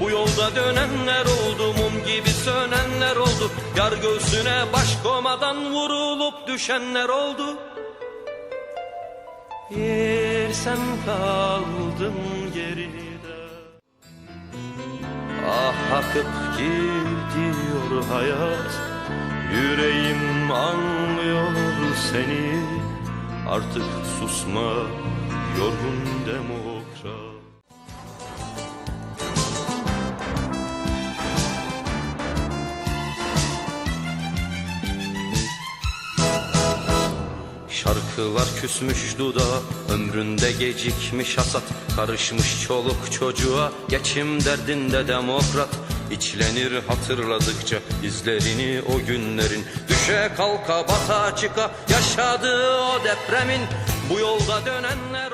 Bu yolda dönenler oldu, mum gibi sönenler oldu. Yar göğsüne baş komadan vurulup düşenler oldu. Yer sen kaldın geride. Ah akıp gidiyor hayat Yüreğim anlıyor seni Artık susma yorgun demokrat Şarkılar küsmüş dudağa Ömründe gecikmiş hasat. Karışmış çoluk çocuğa Geçim derdinde demokrat. İçlenir hatırladıkça izlerini o günlerin. Düşe kalka bata çıka Yaşadığı o depremin. Bu yolda dönenler